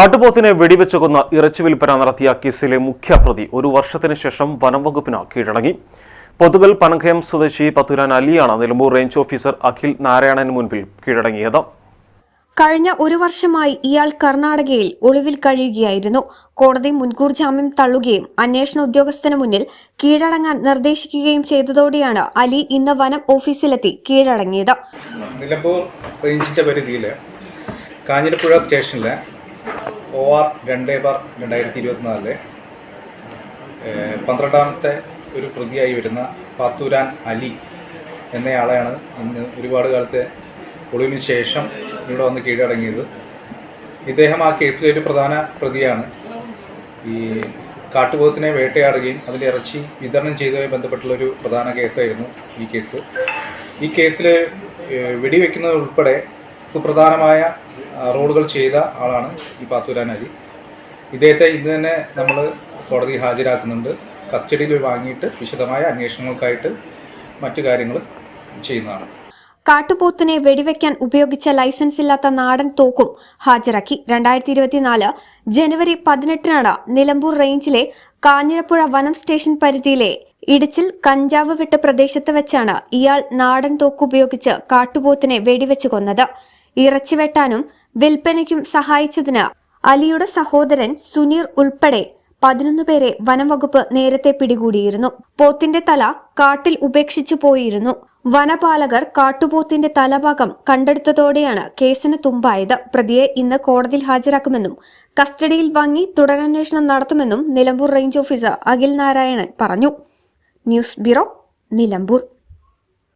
കാട്ടുപോത്തിനെ വെടിവെച്ച് കൊന്ന ഇറച്ചി വിൽപ്പന നടത്തിയ കേസിലെ മുഖ്യപ്രതി ഒരു വർഷത്തിന് ശേഷം വനംവകുപ്പിന് കീഴടങ്ങി. പൊതുകൽ പനങ്കയം സ്വദേശി പത്തുരാൻ അലിയാണ് നിലമ്പൂർ റേഞ്ച് ഓഫീസർ അഖിൽ നാരായണന് മുൻപിൽ കീഴടങ്ങിയത്. കഴിഞ്ഞ ഒരു വർഷമായി ഇയാൾ കർണാടകയിൽ ഒളിവിൽ കഴിയുകയായിരുന്നു. കോടതി മുൻകൂർ ജാമ്യം തള്ളുകയും അന്വേഷണ ഉദ്യോഗസ്ഥന് മുന്നിൽ കീഴടങ്ങാൻ നിർദ്ദേശിക്കുകയും ചെയ്തതോടെയാണ് അലി ഇന്ന് വനം ഓഫീസിലെത്തി കീഴടങ്ങിയത്. നിലമ്പൂർ റേഞ്ചിന്റെ പരിധിയിൽ കാഞ്ഞിരപ്പുഴ സ്റ്റേഷനിലെ ഒ ആർ രണ്ട് ബാർ രണ്ടായിരത്തി ഇരുപത്തിനാലിലെ പന്ത്രണ്ടാമത്തെ ഒരു പ്രതിയായി വരുന്ന പാത്തൂരാൻ അലി എന്നയാളെയാണ് ഇന്ന് ഒരുപാട് കാലത്തെ ഒളിവിന് ശേഷം ഇവിടെ വന്ന് കീഴടങ്ങിയത്. ഇദ്ദേഹം ആ കേസിലെ ഒരു പ്രധാന പ്രതിയാണ്. ഈ കാട്ടുപോത്തിനെ വേട്ടയാടുകയും അതിന്റെ ഇറച്ചി വിതരണം ചെയ്തതുമായി ബന്ധപ്പെട്ടുള്ള ഒരു പ്രധാന കേസായിരുന്നു ഈ കേസ്. ഈ കേസിൽ വെടിവെക്കുന്നത് ഉൾപ്പെടെ സുപ്രധാനമായ റോളുകൾ ചെയ്ത ആളാണ് ഈ പാത്തൂരാൻ അലി. ഇദ്ദേഹത്തെ ഇന്ന് തന്നെ നമ്മൾ കോടതി ഹാജരാക്കുന്നുണ്ട്. കസ്റ്റഡിയിൽ വാങ്ങിയിട്ട് വിശദമായ അന്വേഷണങ്ങൾക്കായിട്ട് മറ്റു കാര്യങ്ങൾ ചെയ്യുന്നതാണ്. കാട്ടുപോത്തിനെ വെടിവെക്കാൻ ഉപയോഗിച്ച ലൈസൻസ് ഇല്ലാത്ത നാടൻ തോക്കും ഹാജരാക്കി. രണ്ടായിരത്തി ഇരുപത്തിനാല് ജനുവരി പതിനെട്ടിനാണ് നിലമ്പൂർ റേഞ്ചിലെ കാഞ്ഞിരപ്പുഴ വനം സ്റ്റേഷൻ പരിധിയിലെ ഇടിച്ചിൽ കഞ്ചാവ് വിട്ട പ്രദേശത്ത് വെച്ചാണ് ഇയാൾ നാടൻ തോക്കുപയോഗിച്ച് കാട്ടുപോത്തിനെ വെടിവെച്ച് കൊന്നത്. ഇറച്ചി വെട്ടാനും വിൽപ്പനയ്ക്കും സഹായിച്ചതിന് അലിയുടെ സഹോദരൻ സുനീർ ഉൾപ്പെടെ പതിനൊന്ന് പേരെ വനംവകുപ്പ് നേരത്തെ പിടികൂടിയിരുന്നു. പോത്തിന്റെ തല കാട്ടിൽ ഉപേക്ഷിച്ചു പോയിരുന്നു. വനപാലകർ കാട്ടുപോത്തിന്റെ തലഭാഗം കണ്ടെടുത്തതോടെയാണ് കേസിന് തുമ്പായത്. പ്രതിയെ ഇന്ന് കോടതിയിൽ ഹാജരാക്കുമെന്നും കസ്റ്റഡിയിൽ വാങ്ങി തുടരന്വേഷണം നടത്തുമെന്നും നിലമ്പൂർ റേഞ്ച് ഓഫീസർ അഖിൽ നാരായണൻ പറഞ്ഞു. News bureau Nilambur.